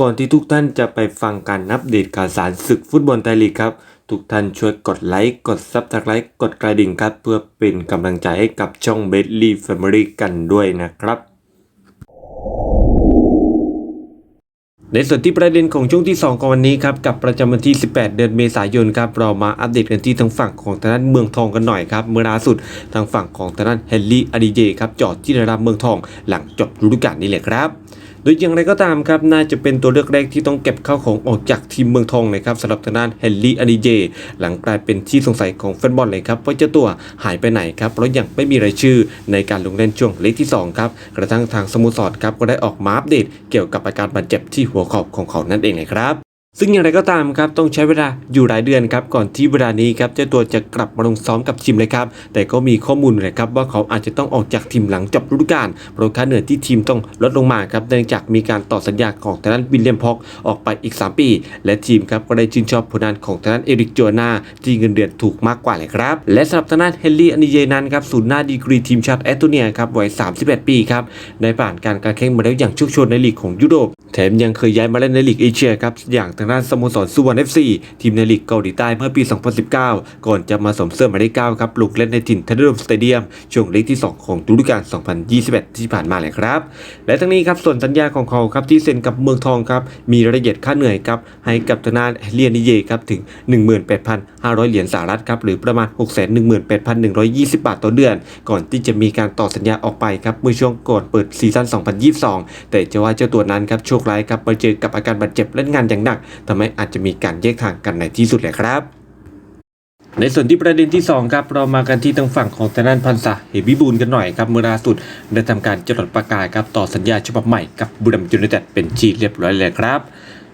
ก่อนที่ทุกท่านจะไปฟังการอัปเดตข่าวสารศึกฟุตบอลไทยลีกครับ ทุกท่านช่วยกดไลค์ กดซับสไครต์กดกระดิ่งครับ เพื่อเป็นกำลังใจให้กับช่องเบสลี่แฟมิลี่กันด้วยนะครับ ในส่วนที่ประเด็นของช่วงที่ 2 ของวันนี้ครับ กับประจำวันที่ 18 เดือนเมษายนครับ เรามาอัปเดตกันที่ทางฝั่งของทางด้านเมืองทองกันหน่อยครับ เมื่อล่าสุดทางฝั่งของทางด้านเฮนรี่อดิเยครับจอดที่ระดับเมืองทอง หลังจบฤดูกาลนี้แหละครับ ดยอย่างไรก็ตามครับน่าจะเป็นตัวเลือกแรกที่ต้องเก็บเข้าของออกจากทีมเมืองทองนะครับสำหรับทางด้านเฮนรี่อนิเจ หลังกลายเป็นที่สงสัยของแฟนบอลเลยครับว่าเจ้าตัวหายไปไหนครับเพราะยังไม่มีรายชื่อในการลงเล่นช่วงเล็กที่สองครับกระทั่งทางสโมสรครับก็ได้ออกมาอัปเดตเกี่ยวกับอาการบาดเจ็บที่หัวเข่าของเขานั่นเองเลยครับ ซึ่งอย่างไรก็ตามครับต้องใช้เวลาอยู่หลายเดือนครับก่อนที่เวลานี้ครับเจ้าตัวจะกลับมาลงซ้อมกับทีมเลยครับแต่ก็มีข้อมูลนะครับว่าเขาอาจจะต้องออกจากทีมหลังจบฤดูกาลเพราะค่าเหนื่อยที่ทีมต้องลดลงมาครับเนื่องจากมีการต่อสัญญาของทางด้านวิลเลียมพ็อกออกไปอีก 3 ปี และทีมครับก็ได้ชื่นชอบผลงานของทางด้านเอริกโจนาที่เงินเดือนถูกมากกว่าเลยครับและสำหรับทางด้านเฮนรี่อนิเยนั้นครับศูนย์หน้าดีกรีทีมชาติแอตโตเนียครับวัย 31 ปีครับได้ผ่านการการแข่งมาแล้วอย่างโชคโชนในลีกของยุโรปแถมยังเคยย้ายมาเล่นในลีกเอเชียครับอย่างทางด้านสโมสรสุวรรณเอฟซีทีมในลีกเกาหลีใต้เมื่อปี 2019 ก่อนจะมาสวมเสื้อหมายเลข9ครับลุกเล่นในถิ่นทันเดอร์สเตเดียมช่วงลีกที่ 2 ของฤดูกาล 2021 ที่ผ่านมาเลยครับ และทั้งนี้ครับส่วนสัญญาของเขาครับที่เซ็นกับเมืองทองครับมีรายละเอียดค่าเหนื่อยครับให้กับทางด้านเลียนิเยครับถึง 18,500 เหรียญสหรัฐครับหรือประมาณ 618,120 บาทต่อเดือน ก่อนที่จะมีการต่อสัญญาออกไปครับเมื่อช่วงก่อนเปิดซีซั่น 2022 แต่จะว่าเจ้าตัวนั้นครับโชคร้ายครับมาเจอกับอาการบาดเจ็บและงานอย่างหนักทำให้อาจจะมีการแยกทางกันในที่สุดเลยครับในส่วนที่ประเด็นที่ 2 ครับ เรามากันที่ทางฝั่งของทางด้านพันษะเฮบิบูลกันหน่อยครับเมื่อล่าสุดได้ทำการจดประกาศครับต่อสัญญาฉบับใหม่กับบุรีรัมย์ยูไนเต็ดเป็นที่เรียบร้อยเลยครับ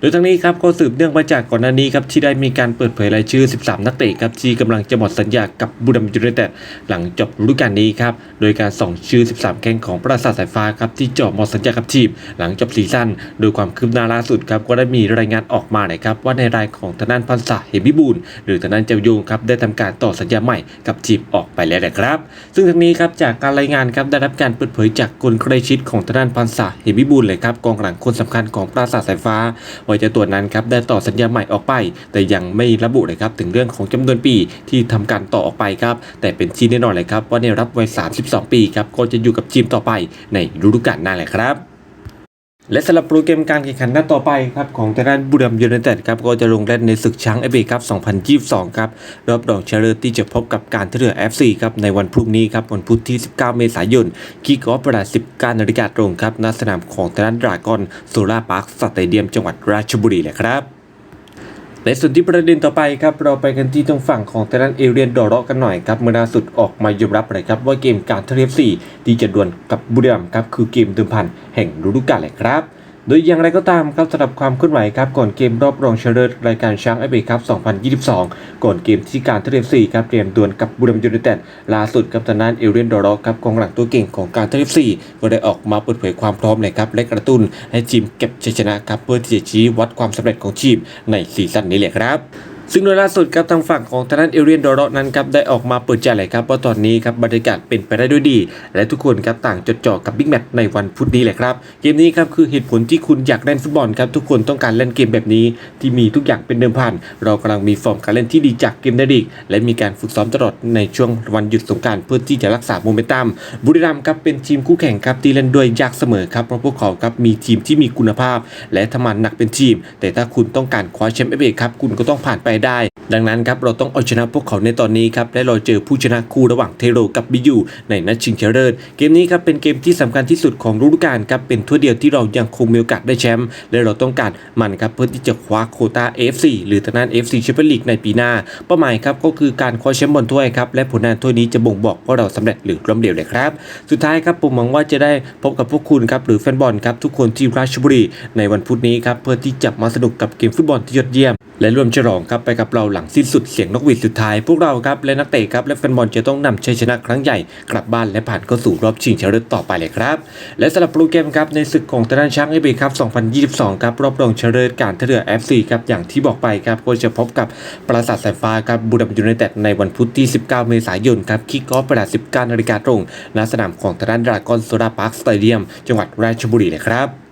โดยทั้งนี้ครับก็สืบเนื่องมาจากก่อนหน้านี้ครับที่ได้มีการเปิดเผยรายชื่อ 13 นักเตะครับที่กำลังจะหมดสัญญากับบุรีรัมย์ยูไนเต็ดหลังจบฤดูกาลนี้ครับโดยการส่งชื่อ 13 แข้งของปราสาทสายฟ้าครับที่จบหมดสัญญากับทีมหลังจบซีซั่นโดยความคืบหน้าล่าสุดครับก็ได้มีรายงานออกมานะครับว่าในรายของทางด้านพันษาเฮบิบูลหรือทางด้านเจ้าโยงครับได้ทำการต่อสัญญาใหม่กับทีมออกไปแล้วนะครับ ซึ่งทั้งนี้ครับจากการรายงานครับได้รับการเปิดเผยจากคนใกล้ชิดของทางด้านพันษาเฮบิบูลเลยครับกองหลังคนสำคัญของปราสาทสายฟ้าว่าเจะตัวนั้นครับได้ต่อสัญญาใหม่ออกไป แต่ยังไม่ระบุเลยครับถึงเรื่องของจำนวนปีที่ทำการต่อออกไปครับแต่เป็นที่แน่นอนเลยครับว่าในรับวัย 32 ปีครับก็จะอยู่กับทีมต่อไปในฤดูกาลหน้าแหละครับ และสำหรับโปรแกรมการแข่งขันนัดต่อไปครับของทางด้านบุรีรัมย์ยูไนเต็ดครับก็จะลงเล่นในศึกช้างเอเบครับ 2022 ครับรอบรองชนะเลิศที่จะพบกับการท่าเรือ FC ครับในวันพรุ่งนี้ครับวันพุธที่ 19 เมษายนคิกออฟเวลา19นาฬิกาตรงครับณสนามของทางด้านดรากอนโซล่าพาร์คสเตเดียมจังหวัดราชบุรีแหละครับ ในส่วนที่ประเด็นต่อไปครับเราไปกันที่ตรงฝั่งของทางด้านเอเรียนดอร์กันหน่อยครับเมื่อล่าสุดออกมายอมรับเลยครับว่าเกมการเทเลฟสี่ที่จะดวลกับบุรีรัมย์ครับคือเกมเดิมพันแห่งฤดูกาลเละครับ โดยอย่างไรก็ตามครับสำหรับความเคลื่อนไหวครับก่อนเกมรอบรองชนะเลิศรายการช้างไอเบครับ 2022 ก่อนเกมที่การเทียบสี่ครับเตรียมดวลกับบุรีรัมย์ยูไนเต็ดล่าสุดครับทางด้านเอเรียนดอร์เรครับกองหลังตัวเก่งของการเทียบสี่ก็ได้ออกมาเปิดเผยความพร้อมเลยครับและกระตุ้นให้ทีมเก็บชัยชนะครับเพื่อที่จะชี้วัดความสำเร็จของทีมในซีซั่นนี้เลยครับ ซึ่งโดยล่าสุดครับทางฝั่งของทางด้านเอเรียนดอร์นั้นครับได้ออกมาเปิดใจเลยครับว่าตอนนี้ครับบรรยากาศเป็นไปได้ด้วยดี และทุกคนครับต่างจดจ่อกับบิ๊กแมตช์ในวันพุธนี้แหละครับเกมนี้ครับคือเหตุผลที่คุณอยากเล่นฟุตบอลครับทุกคนต้องการเล่นเกมแบบนี้ ที่มีทุกอย่างเป็นเดิมพันเรากำลังมีฟอร์มการเล่นที่ดีจากเกมในลีกและมีการฝึกซ้อมตลอดในช่วงวันหยุดสงการเพื่อที่จะรักษาโมเมนตัมบุรีรัมย์ครับเป็นทีมคู่แข่งครับที่เล่นด้วยยากเสมอครับเพราะพวกเขาครับมีทีมที่มีคุณภาพ และทำงานหนักเป็นทีม แต่ถ้าคุณต้องการคว้าแชมป์เอเบครับคุณก็ต้องผ่านไปได้ ดังนั้นครับเราต้องเอาชนะพวกเขาในตอนนี้ครับและเราเจอผู้ชนะคู่ระหว่างเทโรกับบิยูในนัดชิงชนะเลิศเกมนี้ครับเป็นเกมที่สำคัญที่สุดของฤดูกาลครับเป็นทั่วเดียวที่เรายังคงมีโอกาสได้แชมป์และเราต้องการมันครับเพื่อที่จะคว้าโคต้า FC หรือทางด้าน FC แชมเปี้ยนลีกในปีหน้า เป้าหมายครับก็คือการคว้าแชมป์บอลถ้วยครับและผลงานถ้วยนี้จะบ่งบอกว่าเราสำเร็จหรือล้มเหลวเลยครับ สุดท้ายครับผมหวังว่าจะได้พบกับพวกคุณครับหรือแฟนบอลครับทุกคนที่ราชบุรีในวันพุธนี้ครับเพื่อที่จะมาสนุกกับเกมฟุตบอลที่ยอดเยี่ยม และร่วมฉลองครับไปกับเราหลังสิ้นสุดเสียงนกหวีดสุดท้ายพวกเราครับและนักเตะครับและแฟนบอลจะต้องนำชัยชนะครั้งใหญ่กลับบ้านและผ่านเข้าสู่รอบชิงชนะเลิศต่อไปเลยครับ และสำหรับโปรแกรมครับในศึกของทางด้านช้างเอเบครับ 2022 ครับรอบรองชนะเลิศการท่าเรือ FC ครับอย่างที่บอกไปครับก็จะพบกับปราสาทสายฟ้าครับบุรีรัมย์ยูไนเต็ดในวันพุธที่ 19 เมษายนครับคิกออฟเวลา 19นาฬิกาตรงณสนามของทางด้านดรากอนโซดาพาร์คสเตเดียม จังหวัดราชบุรีเลยครับ